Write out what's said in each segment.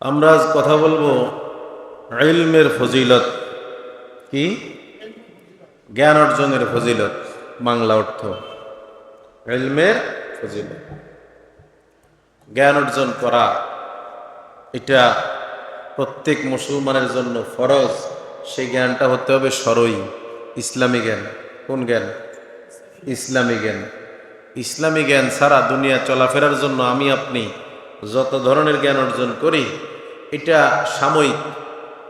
আমরা আজ কথা বলব ইলমের ফজিলত। কি? জ্ঞান অর্জনের ফজিলত, বাংলা অর্থ। ইলমের ফজিলত। জ্ঞান অর্জন করা, এটা প্রত্যেক মুসলমানের জন্য ফরজ। সেই জ্ঞানটা হতে হবে সরই। ইসলামী জ্ঞান। কোন জ্ঞান? ইসলামী জ্ঞান। ইসলামী জ্ঞান সারা দুনিয়া চলাফেরার জন্য আমি আপনি যত ধরনের জ্ঞান অর্জন করি, এটা সাময়িক।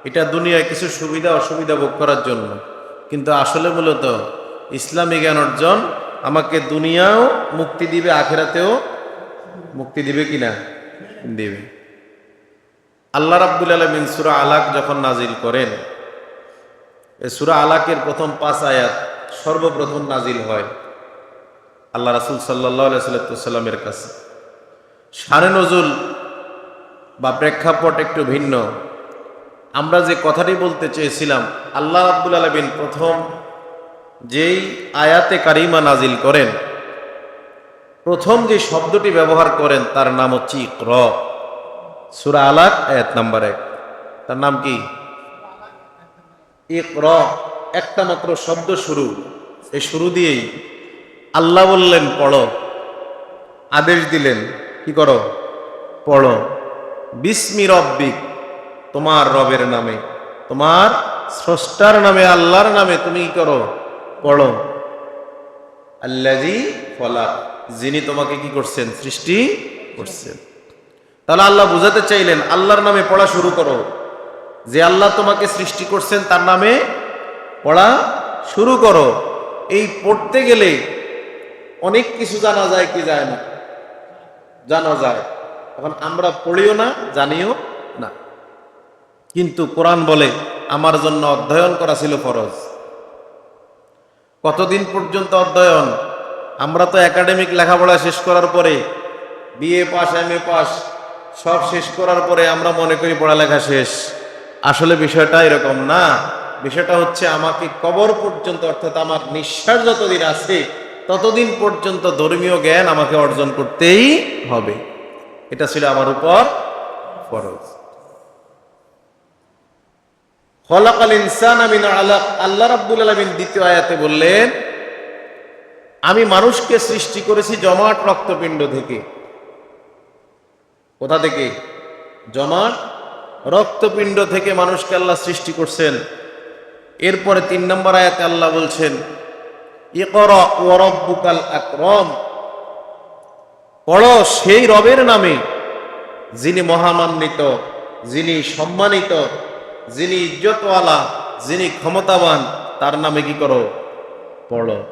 এটা দুনিয়ায় কিছু সুবিধা, অসুবিধা ভোগ করার জন্য। কিন্তু আসলে মূলত ইসলামী জ্ঞান অর্জন আমাকে দুনিয়াও মুক্তি দিবে, আখেরাতেও মুক্তি দিবে কিনা? দিবে। আল্লাহ রাব্বুল আলমিন সুরা আলাক যখন নাজিল করেন, এ সুরা আলাকের প্রথম পাঁচ আয়াত সর্বপ্রথম নাজিল হয় আল্লাহ রাসুল সাল্লাহ সাল্লামের কাছে। সারে নজুল বা প্রেক্ষাপট একটু ভিন্ন। আমরা যে কথাটি বলতে চেয়েছিলাম, আল্লাহ রাব্বুল আলমিন প্রথম যেই আয়াতে কারিমা নাজিল করেন, প্রথম যে শব্দটি ব্যবহার করেন তার নাম হচ্ছে ইকর। সুরা আলাক, আয়াত নাম্বার এক। তার নাম কি? ইকর, একটা মাত্র শব্দ শুরু। এই শুরু দিয়েই আল্লাহ বললেন, পড়ো। আদেশ দিলেন কি করো? পড়ো। বিস্মি রব্বিক, তোমার রবের নামে, তোমার স্রষ্টার নামে, আল্লাহর নামে তুমি কি করো? পড়ো। আল্লাজি ফলা যিনি তোমাকে কি করছেন? সৃষ্টি করছেন। তাহলে আল্লাহ বুঝাতে চাইলেন, আল্লাহর নামে পড়া শুরু করো। যে আল্লাহ তোমাকে সৃষ্টি করছেন, তার নামে পড়া শুরু করো। এই পড়তে গেলে অনেক কিছু জানা যায়, কি যায় না। জানা যায়। এখন আমরা পড়িও না, জানিও না। কিন্তু কোরআন বলে, আমার জন্য অধ্যয়ন করা ছিল ফরজ। কতদিন পর্যন্ত অধ্যয়ন? আমরা তো একাডেমিক লেখাপড়া শেষ করার পরে, BA pass M A pass, সব শেষ করার পরে আমরা মনে করি পড়ালেখা শেষ। আসলে বিষয়টা এরকম না। বিষয়টা হচ্ছে, আমাকে কবর পর্যন্ত, অর্থাৎ আমার নিঃশ্বাস যতদিন আছে ততদিন পর্যন্ত ধর্মীয় জ্ঞান আমাকে অর্জন করতেই হবে। এটা ছিল আমার উপর ফরজ। খলাকাল ইনসান আমিন আল্লাহ আল্লাহ রাব্বুল আলামিন দ্বিতীয় আয়াতে বললেন, আমি মানুষকে সৃষ্টি করেছি জমাট রক্তপিণ্ড থেকে। কোথা থেকে? জমাট রক্তপিণ্ড থেকে মানুষকে আল্লাহ সৃষ্টি করছেন। এরপরে তিন নম্বর আয়াতে আল্লাহ বলছেন আকরম। পড়ো সেই রবের নামে, যিনি মহামান্বিত, যিনি সম্মানিত, যিনি ইজ্জতওয়ালা, যিনি ক্ষমতাবান, তার নামে কি করো? পড়ো।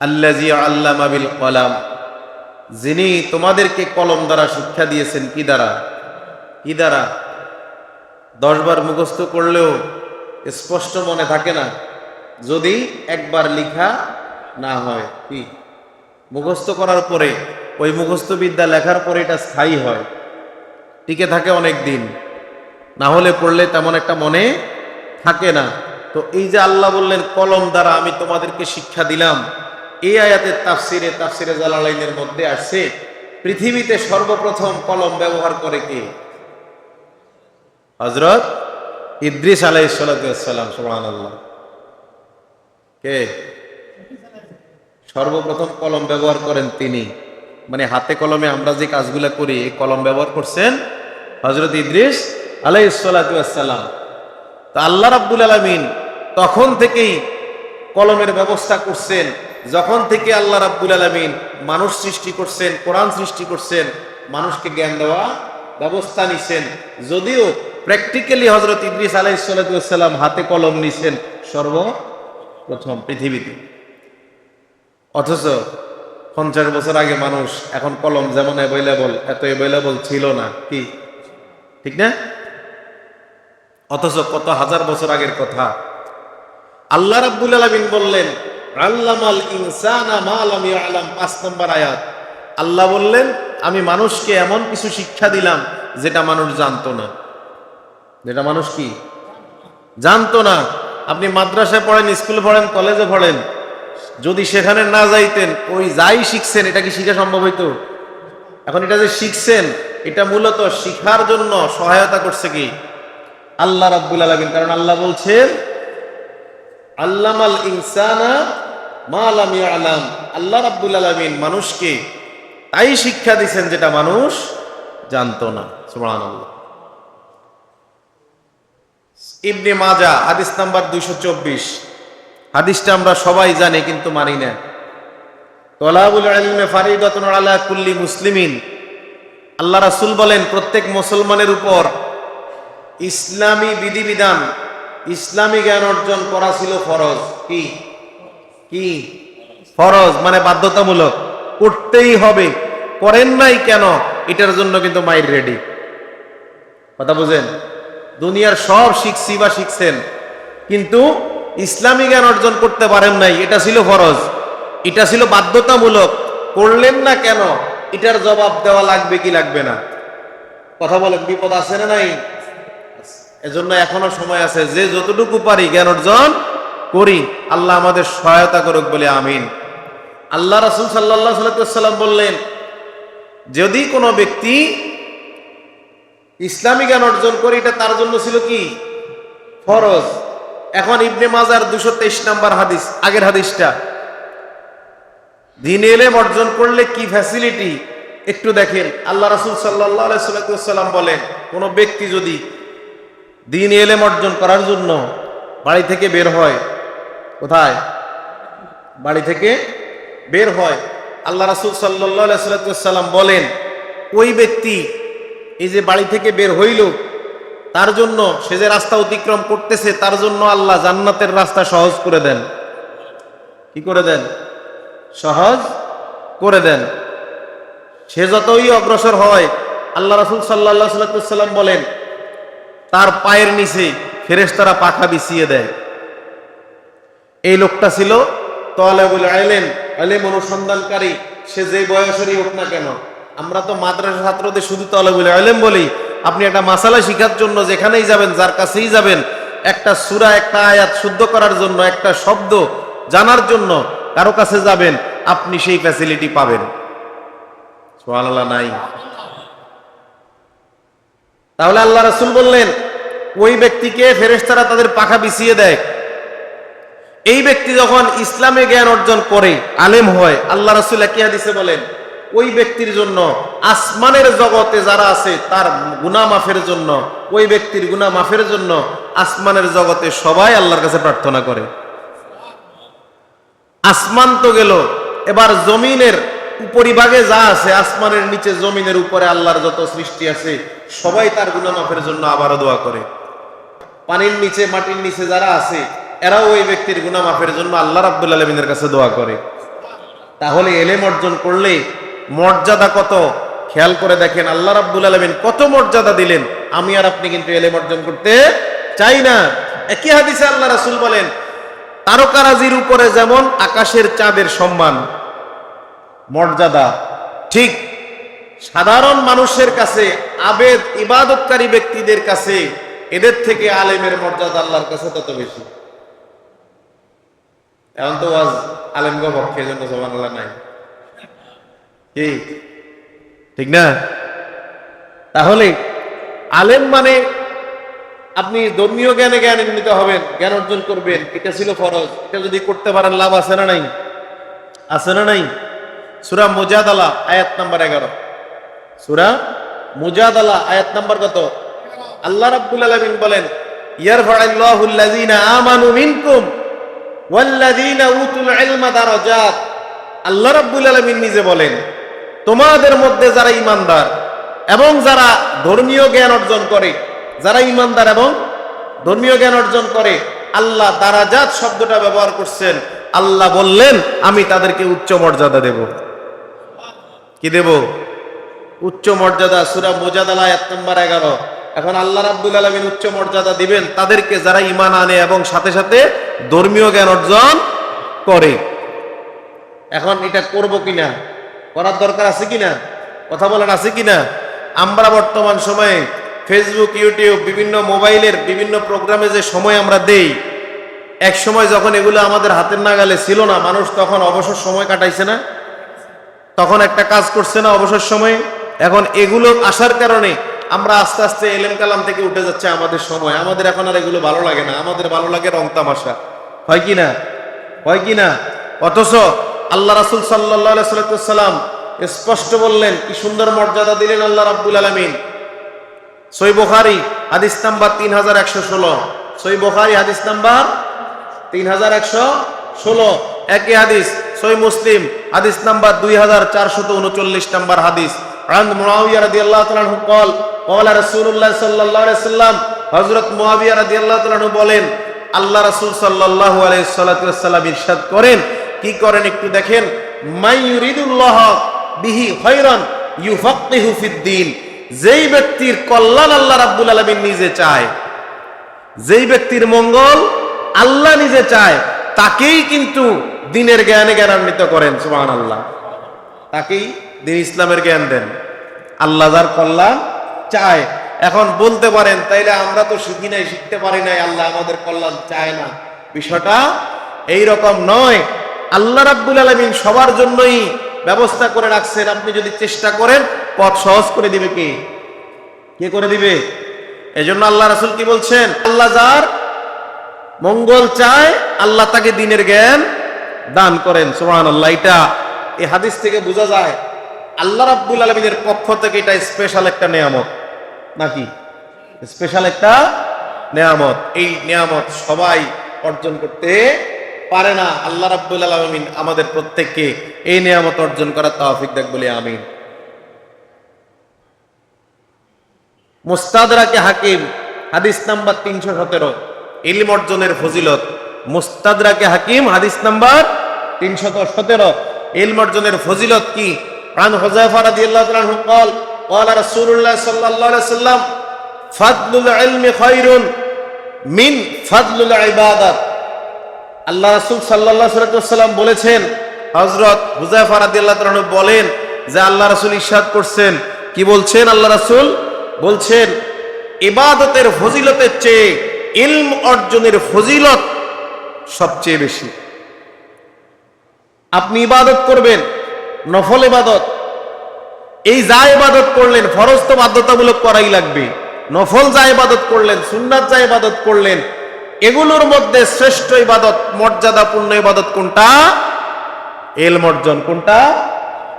আল্লাজি কলাম, যিনি তোমাদেরকে কলম দ্বারা শিক্ষা দিয়েছেন, কি দ্বারা? কি দ্বারা? দশবার মুখস্থ করলেও স্পষ্ট মনে থাকে না। যদি একবার লিখা না হয়, কি? মুখস্থ করার পরে, ওই মুখস্থ বিদ্যা লেখার পরে এটা স্থায়ী হয়। টিকে থাকে অনেক দিন না হলে পড়লে তেমন একটা মনে থাকে না। তো এই যে আল্লাহ বললেন, কলম দ্বারা আমি তোমাদেরকে শিক্ষা দিলাম। এই আয়াতের তাফসিরে তাফসিরে জালালাইনের মধ্যে আসছে, পৃথিবীতে সর্বপ্রথম কলম ব্যবহার করে কে? হজরত ইদ্রিস আলাই সালাম সোহান আল্লাহ কে? সর্বপ্রথম কলম ব্যবহার করেন তিনি। মানে হাতে কলমে আমরা যে কাজগুলো করি, এই কলম ব্যবহার করছেন হজরত ইদ্রিস আলাই সালাম। তা আল্লাহ রাব্বুল আলমিন তখন থেকেই কলমের ব্যবস্থা করছেন। যখন থেকে আল্লাহ রাব্বুল আলমিন মানুষ সৃষ্টি করছেন, কোরআন সৃষ্টি করছেন, মানুষকে জ্ঞান দেওয়া ব্যবস্থা নিছেন। যদিও প্র্যাকটিক্যালি হজরত ইদ্রিস আলাইসাল্লাম হাতে কলম নিছেন সর্বপ্রথম পৃথিবীতে। অথচ পঞ্চাশ বছর আগে মানুষ এখন কলম যেমন অ্যাভেলেবল এত অ্যাভেলেবল ছিল না। কি? ঠিক না? অথচ কত হাজার বছর আগের কথা। আল্লাহ রাব্বুল আলমিন বললেন, আল্লামাল ইনসানা মা লাম ইয়ালাম। পাঁচ নম্বর আয়াত। আল্লাহ বললেন, আমি মানুষকে এমন কিছু শিক্ষা দিলাম যেটা মানুষ জানতো না। যেটা মানুষ কি? জানতো না। আপনি মাদ্রাসায় পড়েন, স্কুলে পড়েন, কলেজে পড়েন, যদি সেখানে না যাইতেন, ওই যাই শিখছেন, এটা কি শিখা সম্ভব হইতো? এখন এটা যে শিখছেন, এটা মূলত শিখার জন্য সহায়তা করছে কি? আল্লাহ রাব্বুল আলামিন, কারণ আল্লাহ বলছেন, আল্লামাল ইনসানা মা লাম ইয়ালাম। আল্লাহ রাব্বুল আলামিন মানুষকে তাই শিক্ষা দিছেন যেটা মানুষ জানতো না, সুবহানাল্লাহ। ইবনে মাজা, হাদিস নাম্বার দুইশো চব্বিশ। হাদিসটা আমরা সবাই জানি কিন্তু মানি না। তলাবুল ইলমে ফারিদাতুন আলা কুল্লি মুসলিমিন। আল্লাহ রাসূল বলেন, প্রত্যেক মুসলমানের উপর ইসলামী বিধিবিধান, ইসলামী জ্ঞান অর্জন করা ছিল ফরজ। কি? কি? ফরজ মানে বাধ্যতামূলক। করতেই হবে। করেন নাই কেন? এটার জন্য কিন্তু মাইর রেডি। কথা বুঝেন? দুনিয়ার সব শিখছি বা শিখছেন। কিন্তু ইসলামী জ্ঞান অর্জন করতে পারেন নাই, এটা ছিল ফরজ। এটা ছিল বাধ্যতামূলক। করলেন না কেন? এটার জবাব দেওয়া লাগবে কি লাগবে না? কথা বলেন, বিপদ আছে না নাই? এজন্য এখনও সময় আছে, যে যতটুকু পারি জ্ঞান অর্জন করি। আল্লাহ আমাদের সহায়তা করুক বলে আমিন। আল্লাহ রাসুল সাল্লাহ সাল্লাম বললেন, যদি কোনো ব্যক্তি ইসলামী জ্ঞান অর্জন করে এটা তার জন্য ছিল কি? ফরজ। এখন ইবনে মাজার দুশো তেইশ নাম্বার হাদিস, আগের হাদিসটা। দিন এলেম অর্জন করলে কি ফ্যাসিলিটি একটু দেখেন। আল্লাহ রাসুল সাল্লাহ সাল্লাম বলেন, কোনো ব্যক্তি যদি দিন এলেম অর্জন করার জন্য বাড়ি থেকে বের হয়, কোথায়? বাড়ি থেকে বের হয়। আল্লাহ রাসুল সাল্লাহ সাল্লাম বলেন, ওই ব্যক্তি এই যে বাড়ি থেকে বের হইল, তার জন্য সে যে রাস্তা অতিক্রম করতেছে, তার জন্য আল্লাহ জান্নাতের রাস্তা সহজ করে দেন। কি করে দেন? সহজ করে দেন। সে যতই অগ্রসর হয়, আল্লাহ রাসুল সাল্লাহ সাল্লাম বলেন, তার পায়ের নিচে ফেরেশতারা পাখা বিছিয়ে দেয়। এই লোকটা ছিল তলেবুল আইলেম আলেম অনুসন্ধানকারী, সে যে বয়সেরই হোক না কেন। আমরা তো মাদ্রাসা ছাত্রদের শুধু তলেবুল আলেম বলি। আপনি একটা মাসালা শিখার জন্য যেখানেই যাবেন, যার কাছেই যাবেন, একটা সুরা, একটা আয়াত শুদ্ধ করার জন্য, একটা শব্দ জানার জন্য কারও কাছে যাবেন, আপনি সেই ফ্যাসিলিটি পাবেন। নাই। তাহলে আল্লাহ রাসুল বললেন, ওই ব্যক্তিকে ফেরেশতারা তাদের পাখা বিছিয়ে দেয়। এই ব্যক্তি যখন ইসলামে জ্ঞান অর্জন করে, আলেম হয়, আল্লাহ রাসুল একই হাদিসে বলেন ওই ব্যক্তির জন্য, আসমানের জগতে যারা আছে তার গুনা মাফের জন্য, ওই ব্যক্তির গুনা মাফের জন্য আসমানের জগতে সবাই আল্লাহর কাছে প্রার্থনা করে। আসমান তো গেল, এবার জমিনের উপরিভাগে যা আছে, আসমানের নিচে জমিনের উপরে আল্লাহর যত সৃষ্টি আছে, সবাই তার গুনা মাফের জন্য আবারও দোয়া করে। পানির নিচে, মাটির নিচে যারা আছে, এরাও ওই ব্যক্তির গুনা মাফের জন্য আল্লাহ রাব্বুল আলমিনের কাছে দোয়া করে। তাহলে এলেম অর্জন করলে মর্যাদা কত? খেয়াল করে দেখেন, আল্লাহ রাব্বুল আলমিন কত মর্যাদা দিলেন। আমি আর আপনি কিন্তু এলেম অর্জন করতে চাই না। একই হাদিসে আল্লাহ রাসুল বলেন, তারকারাজির উপরে যেমন আকাশের চাঁদের সম্মান, মর্যাদা, ঠিক সাধারণ মানুষের কাছে, আবেদ, ইবাদতকারী ব্যক্তিদের কাছে, এদের থেকে আলেমের মর্যাদা আল্লাহর কাছে তত বেশি। এখন তো আজ আলেমগ পক্ষে জন্য আল্লাহ নাই। ঠিক না? তাহলে আলেম মানে আপনি ধর্মীয় জ্ঞানে জ্ঞান উন্নীত হবেন, জ্ঞান অর্জন করবেন। এটা ছিল ফরজ। এটা যদি করতে পারেন, লাভ আছে না নাই? আছে না নাই? সুরা মুজাদালা, আয়াত নাম্বার এগারো। সুরা মুজাদালা, আয়াত নাম্বার কত? আল্লাহ রাব্বুল আলামিন বলেন, ইয়ারফা'আল্লাহু আল্লাযীনা আমানু উতুল আল্লাহ রাব্বুল আলামিন নিজে বলেন তোমাদের মধ্যে যারা ঈমানদার এবং যারা ধর্মীয় জ্ঞান অর্জন করে, যারা ঈমানদার এবং ধর্মীয় জ্ঞান অর্জন করে, আল্লাহ দারাজাত শব্দটা ব্যবহার করছেন। আল্লাহ বললেন, আমি তাদেরকে উচ্চ মর্যাদা দেব। কি দেব? উচ্চ মর্যাদা, সুরা মোজাদালা এক নম্বর এগারো। এখন আল্লাহ রাব্দুল আলমিন উচ্চ মর্যাদা দিবেন তাদেরকে যারা ইমান আনে এবং সাথে সাথে ধর্মীয় জ্ঞান অর্জন করে। এখন এটা করব কিনা? করার দরকার আছে কিনা? কথা বলার আছে কিনা? আমরা বর্তমান সময়ে ফেসবুক ইউটিউব বিভিন্ন মোবাইলের বিভিন্ন প্রোগ্রামে যে সময় আমরা দেই, এক সময় যখন এগুলো আমাদের হাতের নাগালে ছিল না, মানুষ তখন অবসর সময় কাটাইছে না, তখন একটা কাজ করছে না অবসর সময়ে। এখন এগুলো আসার কারণে আমরা আস্তে আস্তে এলেম কালাম থেকে উঠে যাচ্ছে আমাদের সময়। আমাদের এখন আর এগুলো ভালো লাগে না, আমাদের ভালো লাগে রং তামাশা। হয় কি না? হয় কি না? অথচ আল্লাহ রাসুল সাল্লাহ সাল্লাম স্পষ্ট বললেন কি সুন্দর মর্যাদা দিলেন আল্লাহ রাব্বুল আলমিন সই বুখারি হাদিস নাম্বার তিন হাজার একশো ষোলো সই বুখারি হাদিস নাম্বার তিন হাজার একশো ষোলো একই হাদিস সই মুসলিম হাদিস নাম্বার দুই হাজার চারশত উনচল্লিশ নাম্বার হাদিস عن معاوية رضي الله تعالى عنه قال قال رسول الله صلى الله عليه وسلم হযরত মুয়াবিয়া রাদিয়াল্লাহু তাআলা আনহু বলেন আল্লাহ রাসূল সাল্লাল্লাহু আলাইহি সাল্লাম ইরশাদ করেন কি করেন একটু দেখেন। মাই ইউরিদুল্লাহ বিহি খায়রান ইউফাক্কিহু ফিদ্দিন যেই ব্যক্তির কল্যাণ আল্লাহ রাব্বুল আলামিন নিজে চায়, যেই ব্যক্তির মঙ্গল আল্লাহ নিজে চায়, তাকেই কিন্তু দিনের জ্ঞানে জ্ঞানান্বিত করেন সুবহান আল্লাহ তাকেই দিন ইসলামের জ্ঞান দেন। আল্লাহ যার কল্যাণ চায়। এখন বলতে পারেন, তাইলে আমরা তো শিখি নাই, শিখতে পারি নাই, আল্লাহ আমাদের কল্যাণ চায় না। বিষয়টা এই রকম নয়। আল্লাহ রাব্বুল আলামিন সবার জন্যই ব্যবস্থা করে রাখছেন। আপনি যদি চেষ্টা করেন, পথ সহজ করে দিবে কে? কে করে দিবে? এজন্য আল্লাহ রাসূল কি বলছেন? আল্লাহ যার মঙ্গল চায়, আল্লাহ তাকে দিনের জ্ঞান দান করেন। সুবহানাল্লাহ, এটা এই হাদিস থেকে বোঝা যায়। আল্লাহ রাব্বুল আলমিনের পক্ষ থেকে এটা স্পেশাল একটা নেয়ামত। নাকি? স্পেশাল একটা নেয়ামত। এই নেয়ামত সবাই অর্জন করতে পারে না আল্লাহ রাব্বুল আলমিন আমাদের প্রত্যেককে এই নেয়ামত অর্জন করার তৌফিক দেখ বলে আমিন মুস্তাদরাকে হাকিম হাদিস নাম্বার তিনশো সতেরো ইলম অর্জনের ফজিলত মুস্তাদরাকে হাকিম হাদিস নাম্বার তিনশত সতেরো ইলম অর্জনের ফজিলত কি عن حذيفة رضي الله تعالى عنه قال قال رسول الله صلى الله عليه وسلم فضل العلم خير من فضل العبادة আল্লাহ রাসুল সাল্লাল্লাহু আলাইহি ওয়াসাল্লাম বলেছেন হজরত রাদিয়াল্লাহু তাআলা বলেন যে আল্লাহ রাসূল ইরশাদ করছেন। কি বলছেন আল্লাহ রাসূল? বলছেন, ইবাদতের ফজিলতের চেয়ে ইলম অর্জনের ফজিলত সবচেয়ে বেশি। আপনি ইবাদত করবেন, নফল ইবাদত। এই যা ইবাদত করলেন, ফরজ তো বাধ্যতামূলক করাই লাগবে। নফল যা ইবাদত করলেন, সুন্নাত যা ইবাদত করলেন এগুলোর মধ্যে শ্রেষ্ঠ ইবাদত, মর্যাদাপূর্ণ ইবাদত কোনটা? এলম অর্জন কোনটা?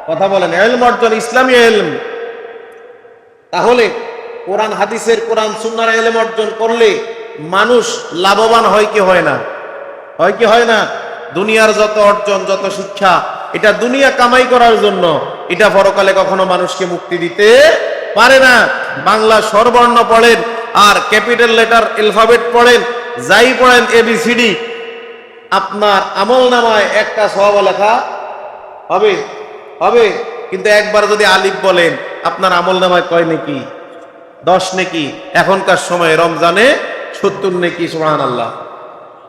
কথা বলেন, এলম অর্জন, ইসলামী এলম। তাহলে কোরআন, হাদিসের কোরআন, সুন্নার এলম অর্জন করলে মানুষ লাভবান হয় কি হয় না? হয় কি হয় না? দুনিয়ার যত অর্জন, যত শিক্ষা, এটা দুনিয়া কামাই করার জন্য এটা পরকালে কখনো মানুষকে মুক্তি দিতে পারে না। বাংলা স্বরবর্ণ পড়েন আর ক্যাপিটাল লেটার এলফাবেট পড়েন যাই পড়েন এবিসিডি আপনার আমল নামায় একটা সব লেখা হবে হবে। কিন্তু একবার যদি আলিফ বলেন, আপনার আমল নামায় কয় নাকি? দশ নাকি। এখনকার সময় রমজানে সত্তর নাকি সুহান আল্লাহ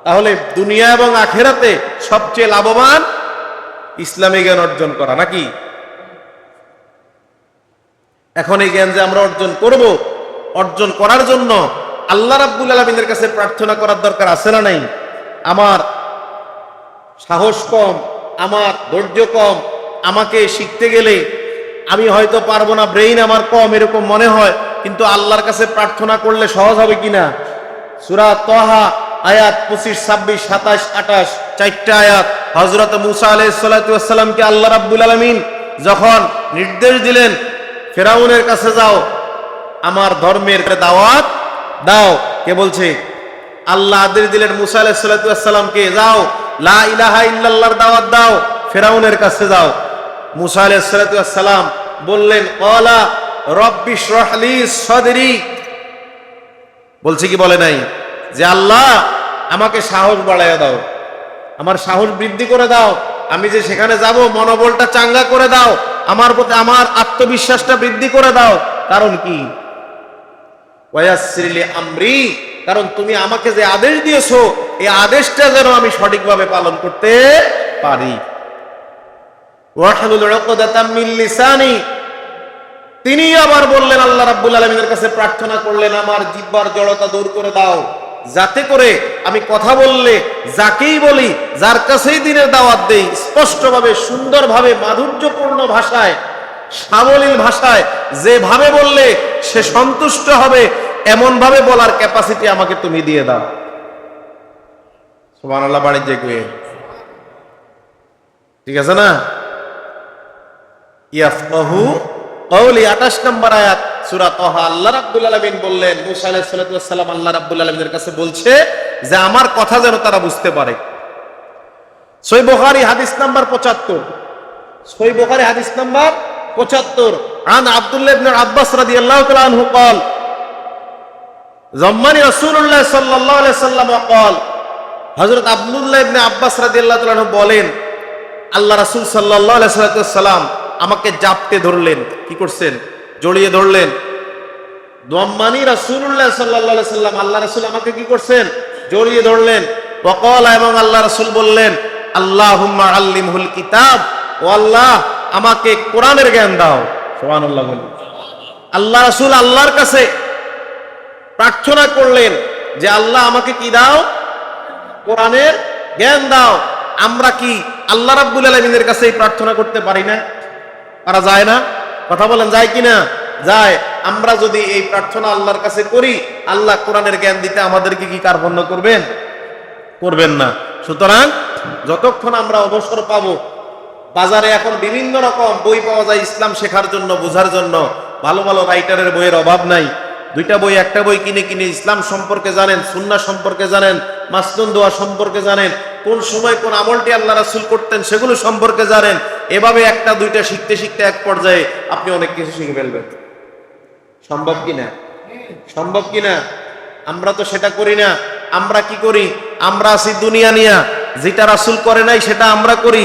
তাহলে দুনিয়া এবং আখেরাতে সবচেয়ে লাভবান ইসলামী জ্ঞান অর্জন করা, নাকি? এখন এই জ্ঞান যে আমরা অর্জন করব, অর্জন করার জন্য আল্লাহ রাব্বুল আলমিনের কাছে প্রার্থনা করার দরকার আছে না নাই? আমার সাহস কম, আমার ধৈর্য কম, আমাকে শিখতে গেলে আমি হয়তো পারব না ব্রেইন আমার কম এরকম মনে হয়, কিন্তু আল্লাহর কাছে প্রার্থনা করলে সহজ হবে কিনা? সুরা তহা, আয়াত পঁচিশ, ছাব্বিশ, সাতাশ, আঠাশ, চারটা আয়াত। হজরত মুসা আলাইসাল্লামকে আল্লাহ রাব্বুল আলমিন যখন নির্দেশ দিলেন, ফেরাউনের কাছে যাও, আমার ধর্মের দাওয়াত দাও, কে বলছে? আল্লাহ আদেশ দিলেন মুসা যাও দাওয়াত দাও, ফেরাউনের কাছে যাও। মুসা বললেন বলছে কি বলে নাই? যে আল্লাহ, আমাকে সাহস বাড়াইয়া দাও, আমার সাহস বৃদ্ধি করে দাও, আমি যে সেখানে যাব, মনোবলটা চাঙ্গা করে দাও, আমার প্রতি আমার আত্মবিশ্বাসটা বৃদ্ধি করে দাও। কারণ কি? আমরি। কারণ তুমি আমাকে যে আদেশ দিয়েছ, এই আদেশটা যেন আমি সঠিকভাবে পালন করতে পারি। তিনি আবার বললেন, আল্লাহ রাব্বুল আলমিনের কাছে প্রার্থনা করলেন, আমার জিব্বার জড়তা দূর করে দাও। যাতে করে আমি কথা বললে, যাকেই বলি, যার কাছেই দিনের দাওয়াত দেই, স্পষ্টভাবে, সুন্দরভাবে, মাধুর্যপূর্ণ ভাষায় সাবলীল ভাষায় যেভাবে বললে সে সন্তুষ্ট হবে এমন ভাবে বলার ক্যাপাসিটি আমাকে তুমি দিয়ে দাও। সুবহান আল্লাহ বাণিজ্য কুয়ে ঠিক আছে না? ইয়াফকাহু কওলি 28 নম্বর আয়াত, সূরা তাহা, আল্লাহ রাব্বুল আলামিন বললেন, মুসা আলাইহিস সালাতু ওয়াস সালাম আল্লাহ রাব্বুল আলামিনের কাছে বলছে যে, আমার কথা যেন তারা বুঝতে পারে। সই বুখারী হাদিস নাম্বার 75 সই বুখারী হাদিস নাম্বার 75 আন আব্দুল্লাহ ইবনে আব্বাস রাদিয়াল্লাহু তাআলা আনহু قال জম্মানি রাসূলুল্লাহ সাল্লাল্লাহু আলাইহি সাল্লাম قال হযরত আব্দুল্লাহ ইবনে আব্বাস রাদিয়াল্লাহু তাআলা আনহু বলেন আল্লাহ রাসূল সাল্লাল্লাহু আলাইহি সাল্লাম আমাকে জাপটে ধরলেন কি করছেন জড়িয়ে ধরলেন দম্মানি রাসূলুল্লাহ সাল্লাল্লাহু আলাইহি সাল্লাম আল্লাহ রাসূল আমাকে কি করছেন জড়িয়ে ধরলেন ওয়াকালা এবং আল্লাহ রাসূল বললেন আল্লাহুম্মা আল্লিমহুল কিতাব ও আল্লাহ আমাকে কোরআনের জ্ঞান দাও। সুবহানাল্লাহ বলি আল্লাহ রাসূল আল্লাহর কাছে প্রার্থনা করলেন যে আল্লাহ আমাকে কি দাও? কোরআনের জ্ঞান দাও। আমরা কি আল্লাহ রাব্বুল আলামিনের কাছে এই প্রার্থনা করতে পারি না? পারা যায় না? কথা বলেন যায় কি না যায়। আমরা যদি এই প্রার্থনা আল্লাহর কাছে করি আল্লাহ কোরআনের জ্ঞান দিতে আমাদেরকে কি কার্পণ্য করবেন? করবেন না। সুতরাং যতক্ষণ আমরা অবসর পাবো বাজারে এখন বিভিন্ন রকম বই পাওয়া যায় ইসলাম শেখার জন্য, বোঝার জন্য। ভালো ভালো রাইটারের বইয়ের অভাব নাই। দুইটা বই, একটা বই কিনে কিনে ইসলাম সম্পর্কে জানেন, সুন্না সম্পর্কে জানেন, মাসনুন দোয়া সম্পর্কে জানেন, কোন সময় কোন আমলটি আল্লাহ রাসুল করতেন সেগুলো সম্পর্কে জানেন। এভাবে একটা, দুইটা শিখতে শিখতে এক পর্যায়ে আপনি অনেক কিছু শিখে ফেলবেন। সম্ভব কিনা সম্ভব কিনা আমরা তো সেটা করি না। আমরা কি করি? আমরা আছি দুনিয়া নিয়া। যেটা রাসুল করে নাই সেটা আমরা করি।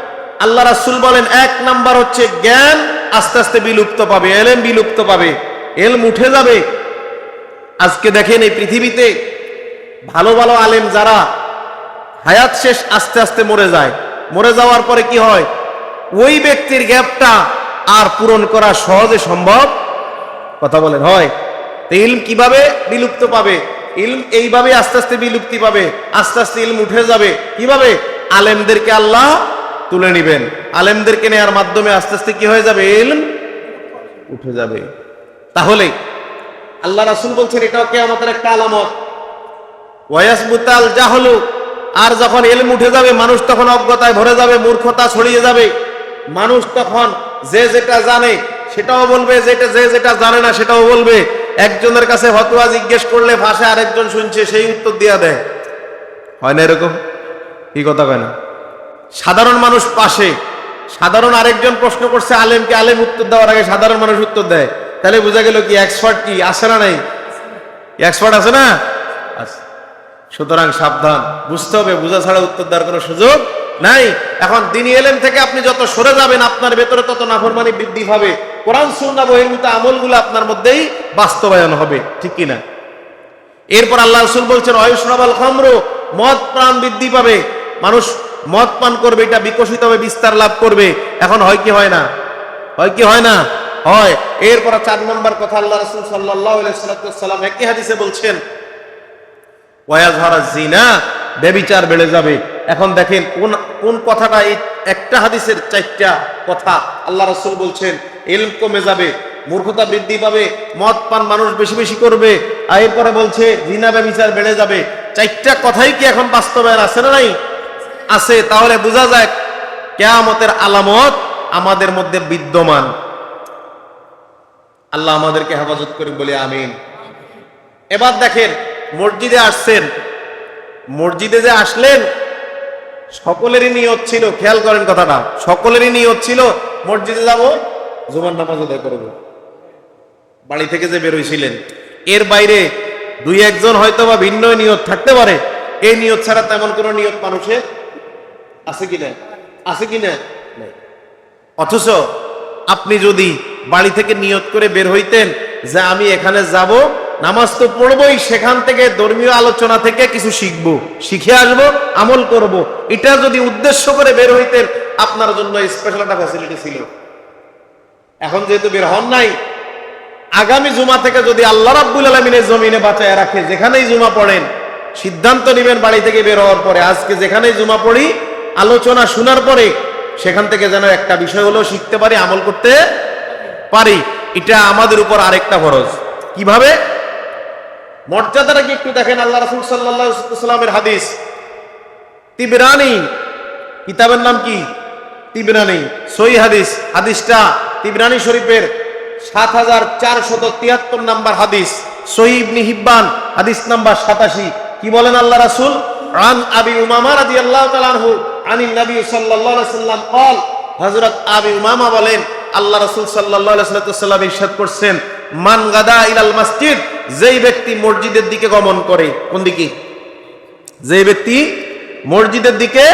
আল্লাহ রাসূল বলেন, এক নাম্বার হচ্ছে জ্ঞান আস্তে আস্তে বিলুপ্ত পাবে, এলেম বিলুপ্ত পাবে, এলম উঠে যাবে। আজকে দেখেন এই পৃথিবীতে ভালো ভালো আলেম যারা হায়াত শেষ আস্তে আস্তে মরে যায়, মরে যাওয়ার পরে কি হয়? ওই ব্যক্তির গ্যাপটা আর পূরণ করা সহজে সম্ভব? কথা বলেন, হয়। তো ইলম কীভাবে বিলুপ্ত পাবে? ইলম এইভাবে আস্তে আস্তে বিলুপ্তি পাবে, আস্তে আস্তে ইলম উঠে যাবে। কীভাবে? আলেমদেরকে আল্লাহ তুলে নিবেন। আলেমদেরকে নেওয়ার মাধ্যমে আস্তে আস্তে কি হয়ে যাবে? এলম উঠে যাবে। তাহলে আল্লাহ রাসুল বলছেন, এটাও কে আমাদের একটা আলামত। ওয়াসবুতাল জাহলু, আর যখন এলম উঠে যাবে, মানুষ তখন অজ্ঞতায় ভরে যাবে, মূর্খতা ছড়িয়ে যাবে। মানুষ তখন যে যেটা জানে, সেটাও বলবে যেটা যে যেটা জানে না, সেটাও বলবে। একজনের কাছে হতুয়া জিজ্ঞেস করলে ভাষা আরেকজন শুনছে, সেই উত্তর দিয়া দেয়। হয় না এরকম? কি কথা কয় না? সাধারণ মানুষ পাশে, সাধারণ আরেকজন প্রশ্ন করছে, আলেমকে আলেম উত্তর দেওয়ার আগে সাধারণ মানুষ উত্তর দেয়। তাহলে বোঝা গেল কি এক্সপার্ট কি? আছে না নাই? এক্সপার্ট আছে না? সুতরাং সাবধান, বুঝতে হবে, বোঝা ছাড়া উত্তর দেওয়ার কোনো সুযোগ নাই। এখন দিনী এলেম থেকে আপনি যত সরে যাবেন, আপনার ভেতরে তত নাফরমানি বৃদ্ধি পাবে। কোরআন সুন্না বহির্ভূত আমলগুলো আপনার মধ্যেই বাস্তবায়ন হবে, ঠিক কিনা? এরপর আল্লাহ রসুল বলছেন, অয়ুষ্ণবাল খমর মদ প্রাণ বৃদ্ধি পাবে। মানুষ মদ পান করবে, এটা বিকশিত হবে বিস্তার লাভ করবে। এখন হয় কি হয় না? হয় কি হয় না? হয়। এরপর চার নম্বর কথা আল্লাহ রসুল সাল্লাম একই হাদিসে বলছেন জিনা বেবিচার বেড়ে যাবে। এখন দেখেন কোন কোন কথাটা এই একটা হাদিসের চারটা কথা আল্লাহ রসুল বলছেন এলম কমে যাবে, মূর্খতা বৃদ্ধি পাবে, মদ পান মানুষ বেশি বেশি করবে। আর এরপরে বলছে জিনা বেবিচার বেড়ে যাবে। চারটা কথাই কি এখন বাস্তবায়ন আছে না নাই? আছে, তাহলে বোঝা যায় কেয়ামতের আলামত আমাদের মধ্যে বিদ্যমান। আল্লাহ আমাদেরকে হেফাজত করে বলে আমিন। এবার দেখেন, মসজিদে আসছেন। মসজিদে যে আসলেন, সকলেরই নিয়ত ছিল, খেয়াল করেন কথাটা, সকলেরই নিয়ত ছিল, মসজিদে যাব, জুমার নামাজ আদায় করব। বাড়ি থেকে যে বেরোইছিলেন এর বাইরে দুই একজন হয়তো বা ভিন্ন নিয়ত থাকতে পারে। এই নিয়ত ছাড়া তেমন কোনো নিয়ত মানুষের আছে কিনা আছে কিনা নাই? অথচ আপনি যদি বাড়ি থেকে নিয়ত করে বের হইতেন যে আমি এখানে যাব, নামাজ তো পড়বই, সেখান থেকে ধর্মীয় আলোচনা থেকে কিছু শিখব, শিখে আসব, আমল করব। এটা যদি উদ্দেশ্য করে বের হইতেন, আপনার জন্য স্পেশাল একটা ফ্যাসিলিটি ছিল। এখন যেহেতু বের হন নাই, আগামী জুমা থেকে যদি আল্লাহ রাব্বুল আলমিনের জমিনে বাঁচায় রাখে, যেখানেই জুমা পড়েন, সিদ্ধান্ত নেবেন বাড়ি থেকে বের হওয়ার পরে, আজকে যেখানেই জুমা পড়ি আলোচনা শোনার পরে সেখান থেকে যেন একটা বিষয় হলো শিখতে পারি, আমল করতে পারি। এটা আমাদের উপর আরেকটা ফরজ। কীভাবে? মর্যাদাটা কি একটু দেখেন? আল্লাহ রাসুল সাল্লামের হাদিস। তিবরানি, কিতাবের নাম কি? তিবরানি সই হাদিস। হাদিসটা তিবরানি শরীফের সাত হাজার চারশত তিয়াত্তর নাম্বার হাদিস। সহি ইবনি হিব্বান, হাদিস নাম্বার সাতাশি। কি বলেন আল্লাহ রাসুল? আন আবি উমামা রাদিয়াল্লাহু তাআলা আনহু। আনিল নবী সাল্লাল্লাহু সাল্লাম কল হযরত আবি উমামা বলেন, আল্লাহ রসুল সাল্লাল্লাহু আলাইহি সাল্লাম করছেন, মান গাদা ইলাল মসজিদ যেই ব্যক্তি মসজিদের দিকে গমন করে, কোন দিকে? যেই ব্যক্তি মসজিদের দিকে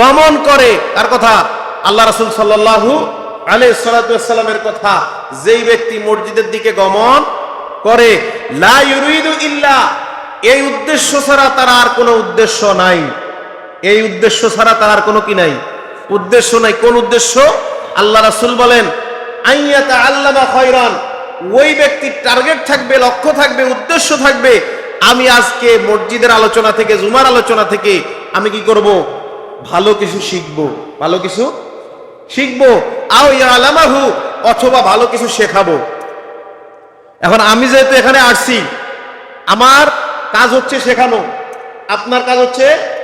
গমন করে তার কথা? আল্লাহ রাসূল সাল্লাল্লাহু আলাইহি সাল্লামের কথা, যেই ব্যক্তি মসজিদের দিকে গমন করে, লা ইউরিদু ইল্লা এই উদ্দেশ্য ছাড়া তার আর কোনো উদ্দেশ্য নাই। এই উদ্দেশ্য ছাড়া তার কোনো কি নাই। উদ্দেশ্য নাই। কোন উদ্দেশ্য? আল্লাহ রাসুল বলেন, আইয়াতা আল্লামা খয়রান। ওই ব্যক্তির টার্গেট থাকবে, লক্ষ্য থাকবে, উদ্দেশ্য থাকবে, আমি আজকে মসজিদের আলোচনা থেকে, জুমার আলোচনা থেকে আমি কি করব? ভালো কিছু শিখব। ভালো কিছু শিখব। আও আলামাহু অথবা ভালো কিছু শেখাবো। এখন আমি যেহেতু এখানে আসছি, আমার কাজ হচ্ছে শেখানো। আপনার কাজ হচ্ছে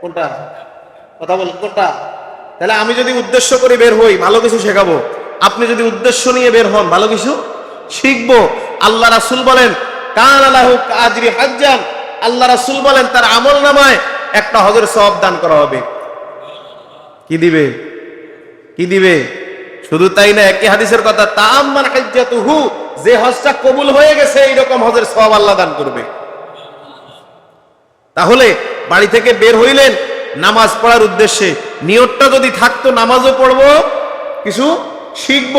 কোনটা? কথা বলেন কোনটা? তাহলে আমি যদি উদ্দেশ্য করে বের হই, ভালো কিছু শেখাবো। আপনি যদি উদ্দেশ্য নিয়ে বের হন, ভালো কিছু শিখব। আল্লাহ রাসুল বলেন, কান আল্লাহ আল্লাহ রাসুল বলেন, তার আমল নামায় একটা হজের সব দান করা হবে। কি দিবে? কি দিবে? শুধু তাই না, একই হাদিসের কথা তাম্মান হাজ্জাতুহু। যে হজটা কবুল হয়ে গেছে, এইরকম হজের সব আল্লাহ দান করবে। তাহলে বাড়ি থেকে বের হইলেন নামাজ পড়ার উদ্দেশ্যে। নিয়তটা যদি থাকতো, নামাজও পড়ব, কিছু শিখব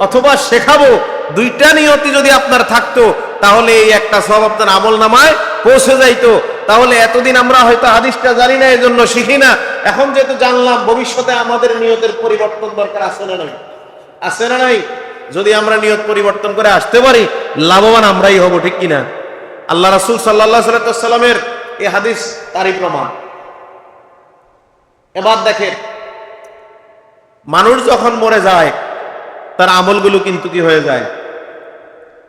অথবা শেখাবো, দুইটা নিয়তি যদি আপনার থাকতো, তাহলে এই একটা সব আপনার আমল নামায় পৌঁছে যাইতো। তাহলে এতদিন আমরা হয়তো হাদিসটা জানি না, এজন্য শিখি না। এখন যেহেতু জানলাম, ভবিষ্যতে আমাদের নিয়তের পরিবর্তন দরকার আছে না নাই? আছে না নাই? যদি আমরা নিয়ত পরিবর্তন করে আসতে পারি, লাভবান আমরাই হব, ঠিক কিনা? আল্লাহ রাসুল সাল্লাহ সাল্লামের এই হাদিস তারই প্রমাণ। এবার দেখেন, মানুষ যখন মরে যায়, তার আমলগুলো কিন্তু কি হয়ে যায়?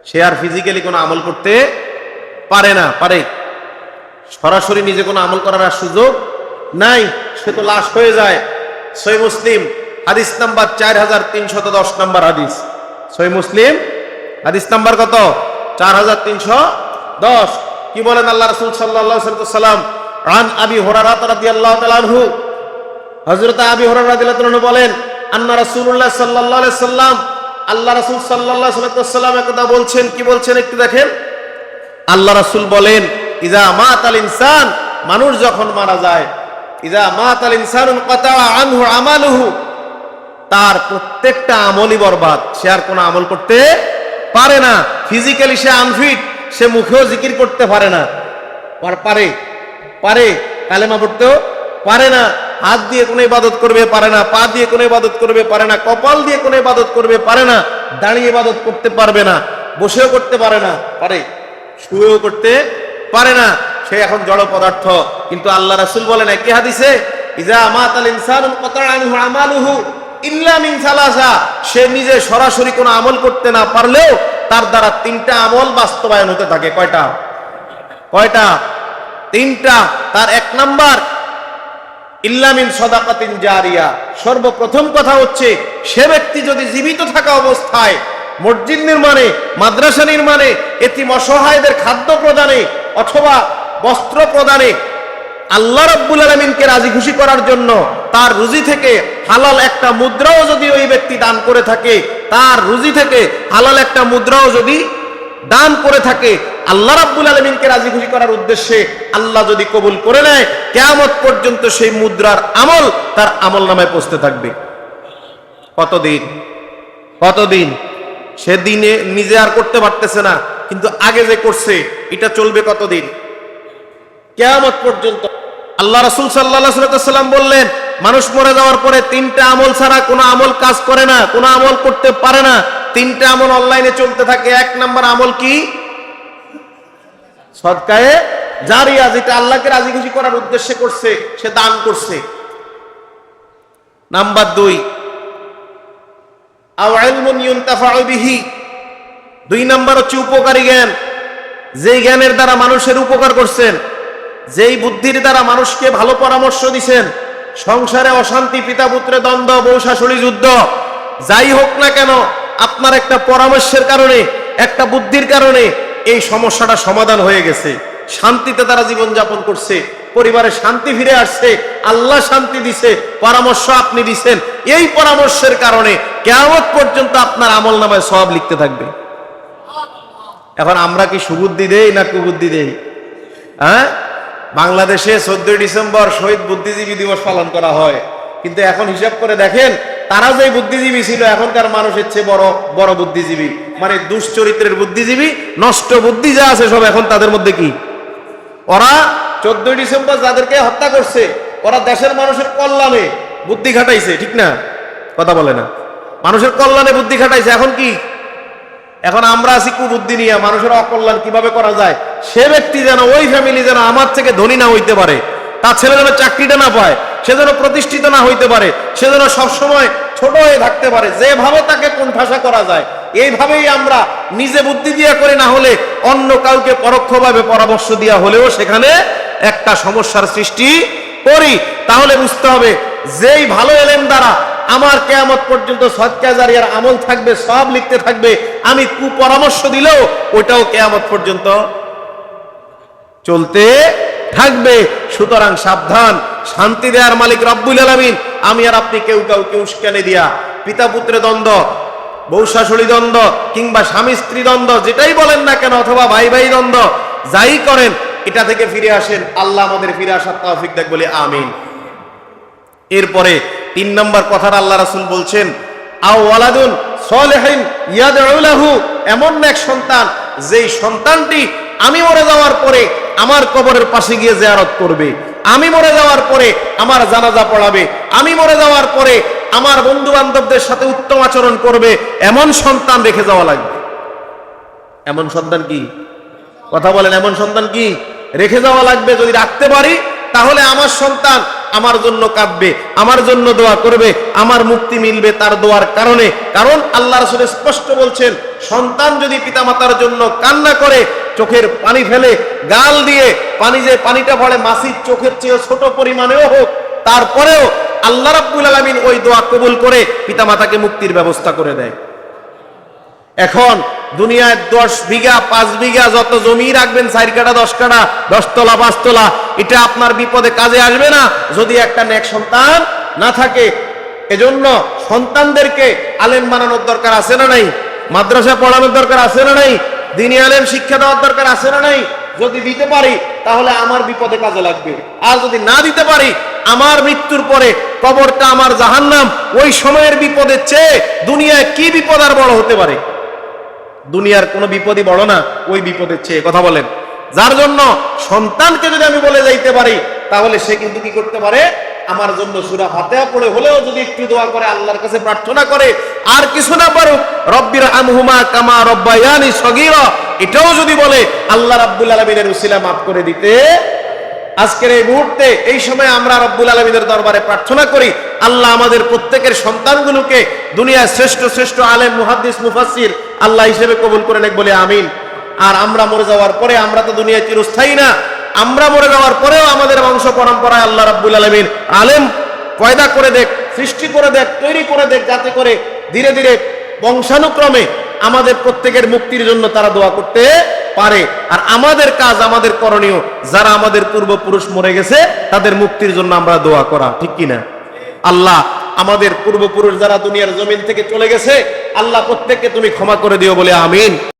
সে আর ফিজিক্যালি কোনো আমল করতে পারে না, পারে। সরাসরি নিজে কোনো আমল করার আর সুযোগ নাই, সে তো লাশ হয়ে যায়। সই মুসলিম, হাদিস নাম্বার চার হাজার তিনশত দশ নাম্বার হাদিস। সই মুসলিম, হাদিস নাম্বার কত? চার হাজার তিনশো দশ। কি বলেন আল্লাহ রসুল সাল্লাহ সাল্লাম? আন আবি হোরারাত রাদিয়াল্লাহু তাআলা আনহু। হযরত আবি হুরায়রা রাদিয়াল্লাহু তাআলা বলেন, আন্না রাসূলুল্লাহ সাল্লাল্লাহু আলাইহি সাল্লাম আল্লাহ রাসূল সাল্লাল্লাহু আলাইহি সাল্লাম একদা বলছেন, কি বলছেন একটু দেখেন? আল্লাহ রাসূল বলেন ইজা মাতাল ইনসান, মানুষ যখন মারা যায় ইজা মাতাল ইনসানুন কাতা আনহু আমালুহু, তার প্রত্যেকটা আমলই বরবাদ। সে আর কোনো আমল করতে পারে না। ফিজিক্যালি সে আনফিট। সে মুখেও জিকির করতে পারে না। পার- পারে, কালেমা পড়তেও পারে না। হাত দিয়ে কোনো ইবাদত করবে, পারে না। পা দিয়ে কোনো ইবাদত করবে, পারে না। কপাল দিয়ে কোনো ইবাদত করবে, পারে না। দাঁড়িয়ে ইবাদত করতে পারবে না। বসেও করতে পারে না। পারে, শুয়েও করতে পারে না। সে এখন জড় পদার্থ। কিন্তু আল্লাহ রাসুল বলেন, একই হাদিসে, ইজা সে নিজে সরাসরি কোনো আমল করতে না পারলেও তার দ্বারা তিনটা আমল বাস্তবায়ন হতে থাকে। কয়টা? কয়টা? তিনটা। তার এক নাম্বার ইল্লামিন সদাকাতিন জারিয়া। সর্বপ্রথম কথা হচ্ছে, সে ব্যক্তি যদি জীবিত থাকা অবস্থায়, মসজিদ নির্মাণে, মাদ্রাসা নির্মাণে, এতিম অসহায়দের খাদ্য প্রদানে অথবা বস্ত্র প্রদানে আল্লাহ রাব্বুল আলমিনকে রাজি খুশি করার জন্য তার রুজি থেকে হালাল একটা মুদ্রাও যদি ওই ব্যক্তি দান করে থাকে, তার রুজি থেকে হালাল একটা মুদ্রাও যদি দান করে থাকে, আল্লাহ রাব্বুল আলমিনকে রাজি খুশি করার উদ্দেশ্যে আল্লাহ যদি কবুল করে নেয়, কেয়ামত পর্যন্ত সেই মুদ্রার আমল তার আমল নামায় পৌঁছতে থাকবে। কতদিন? কতদিন? সে দিনে নিজে আর করতে পারতেছে না, কিন্তু আগে যে করছে, এটা চলবে কতদিন? কেয়ামত পর্যন্ত। আল্লাহ রাসূল সাল্লাম বললেন, মানুষ মরে যাওয়ার পরে তিনটা আমল ছাড়া কোনো আমল কাজ করে না, কোনো আমল করতে পারে না। তিনটা আমল অনলাইনে চলতে থাকে, এক নাম্বার আমল কি? সদকায়ে জারিয়া, যেটা আল্লাহকে রাজি খুশি করার উদ্দেশ্যে করছে, সে দান করছে। নাম্বার দুই দুই নাম্বার হচ্ছে উপকারী জ্ঞান। যেই জ্ঞানের দ্বারা মানুষের উপকার করছেন যেই বুদ্ধির দ্বারা মানুষকে ভালো পরামর্শ দিছেন, সংসারে অশান্তি পিতা পুত্রে দ্বন্দ্ব বউ শাশুড়ি যুদ্ধ, যাই হোক না কেন, আপনার একটা পরামর্শের কারণে, একটা বুদ্ধির কারণে এই সমস্যাটা সমাধান হয়ে গেছে। শান্তিতে তারা জীবন যাপন করছে, পরিবারে শান্তি ফিরে আসছে, আল্লাহ শান্তি দিছে, পরামর্শ আপনি দিছেন। এই পরামর্শের কারণে কেমন পর্যন্ত আপনার আমল নামায় সব লিখতে থাকবে। এখন আমরা কি সুবুদ্ধি দেই না কুবুদ্ধি দেই? হ্যাঁ? বাংলাদেশে চোদ্দই ডিসেম্বর শহীদ বুদ্ধিজীবী দিবস পালন করা হয়। কিন্তু এখন হিসাব করে দেখেন, তারা যে বুদ্ধিজীবী ছিল, এখনকার মানুষের চেয়ে বড় বড় বুদ্ধিজীবী। মানে দুশ্চরিত্রের বুদ্ধিজীবী, নষ্ট বুদ্ধি যা আছে সব এখন তাদের মধ্যে কি? ওরা চোদ্দই ডিসেম্বর যাদেরকে হত্যা করছে, ওরা দেশের মানুষের কল্যাণে বুদ্ধি খাটাইছে, ঠিক না? কথা বলে না। মানুষের কল্যাণে বুদ্ধি খাটাইছে, এখন কি? এখন আমরা আছি কুবুদ্ধি নিয়ে, মানুষের অকল্যাণ কীভাবে করা যায়? সে ব্যক্তি যেন ওই ফ্যামিলি যেন আমার থেকে ধনী না হইতে পারে, তার ছেলে যেন চাকরিটা না পায়, সে যেন প্রতিষ্ঠিত না হইতে পারে, সে যেন সবসময় ছোট হয়ে থাকতে পারে, যেভাবে তাকে কোণঠাসা করা যায়, এইভাবেই আমরা নিজে বুদ্ধি দিয়ে করে, না হলে অন্য কাউকে পরোক্ষভাবে পরামর্শ দিয়া হলেও সেখানে একটা সমস্যার সৃষ্টি করি। তাহলে বুঝতে হবে, যেই ভালো এলেন দ্বারা আমার কেয়ামত পর্যন্ত সৎকা জারিয়ার আমল থাকবে, সব লিখতে থাকবে, আমি কুপরামর্শ দিলেও ওইটাও কেয়ামত পর্যন্ত চলতে থাকবে। সুতরাং সাবধান, শান্তি দেওয়ার মালিক রব্বুল আলামিন। আমি আর আপনি কেউ কাউকে উস্কানে দিয়া, পিতা পুত্রে দ্বন্দ্ব, বউ শাশুড়ি দ্বন্দ্ব, কিংবা স্বামী স্ত্রী দ্বন্দ্ব, যেটাই বলেন না কেন, অথবা ভাই ভাই দ্বন্দ্ব, যাই করেন, এটা থেকে ফিরে আসেন। আল্লাহ আমাদের ফিরে আসার তৌফিক দেখ বলে আমিন। এরপরে তিন নম্বর কথার আল্লাহ রাসূল বলছেন, আও ওয়ালাদুন সলিহিন ইয়াদউ লাহু এমন এক সন্তান, যেই সন্তানটি আমি মরে যাওয়ার পরে আমার কবরের পাশে গিয়ে জিয়ারত করবে। আমি মরে যাওয়ার পরে আমার জানাজা পড়াবে। আমি মরে যাওয়ার পরে আমার বন্ধু বান্ধবদের সাথে উত্তম আচরণ করবে। এমন সন্তান রেখে যাওয়া লাগবে। এমন সন্তান কি? কথা বলেন, এমন সন্তান কি? রেখে যাওয়া লাগবে, যদি রাখতে পারি, তাহলে আমার সন্তান আমার জন্য কাঁদবে, আমার জন্য দোয়া করবে, আমার মুক্তি মিলবে তার দোয়ার কারণে। কারণ আল্লাহ রসুল স্পষ্ট বলছেন, সন্তান যদি পিতামাতার জন্য কান্না করে চোখের পানি ফেলে গাল দিয়ে পানি যে পানিটা ভরে মাসির চোখের চেয়ে ছোট পরিমাণেও হোক, তারপরেও আল্লাহ রাব্বুল আলামিন ওই দোয়া কবুল করে পিতামাতাকে মুক্তির ব্যবস্থা করে দেয়। এখন দুনিয়ায় দশ বিঘা, পাঁচ বিঘা যত জমি রাখবেন, চার কাটা দশ কাটা দশ তলা পাঁচ তলা এটা আপনার বিপদে কাজে আসবে না। যদি একটা নেক সন্তান না থাকে, এজন্য সন্তানদেরকে আলেম বানানোর দরকার আছে না নাই? মাদ্রাসা পড়ানোর দরকার আছে না নাই? দিনী আলেম শিক্ষা দেওয়ার দরকার আছে না নাই? যদি দিতে পারি, তাহলে আমার বিপদে কাজে লাগবে। আর যদি না দিতে পারি, আমার মৃত্যুর পরে কবরটা আমার জাহান্নাম। ওই সময়ের বিপদের চেয়ে দুনিয়ায় কি বিপদ আর বড় হতে পারে? দুনিয়ার কোনো বিপদই বড় না, ওই বিপদের চেয়ে। কথা বলেন। যার জন্য সন্তানকে যদি আমি বলে যাইতে পারি, তাহলে সে কিন্তু কি করতে পারে? আমার জন্য সুরা ফাতেহা পড়ে হলেও যদি একটু দোয়া করে, আল্লাহর কাছে প্রার্থনা করে, আর কিছু না পারুক, রব্বির আমহুমা কামা রব্বায়ানি সগীরা, এটাও যদি বলে, আল্লাহ রাব্বুল আলামিনের উসিলা মাফ করে দিতে। আজকের এই মুহূর্তে, এই সময় আমরা রব্বুল আলমীদের দরবারে প্রার্থনা করি, আল্লাহ আমাদের প্রত্যেকের সন্তানগুলোকে দুনিয়ার শ্রেষ্ঠ শ্রেষ্ঠ আলেম, মুহাদ্দিস মুফাসির আল্লাহ হিসেবে কবুল করে নেক বলে আমিন। আর আমরা মরে যাওয়ার পরে আমরা তো দুনিয়ায় চিরস্থায়ী না। আমরা মরে যাওয়ার পরেও আমাদের বংশ পরম্পরায় আল্লাহ রাব্বুল আলমিন আলেম, পয়দা করে দেখ, সৃষ্টি করে দেখ, তৈরি করে দেখ, যাতে করে ধীরে ধীরে বংশানুক্রমে আমাদের প্রত্যেকের মুক্তির জন্য তারা দোয়া করতে পারে। আর আমাদের কাজ, আমাদের করণীয়, যারা আমাদের পূর্বপুরুষ মরে গেছে, তাদের মুক্তির জন্য আমরা দোয়া করা, ঠিক কিনা? আল্লাহ, আমাদের পূর্বপুরুষ যারা দুনিয়ার জমিন থেকে চলে গেছে, আল্লাহ প্রত্যেককে তুমি ক্ষমা করে দিও বলে, আমিন।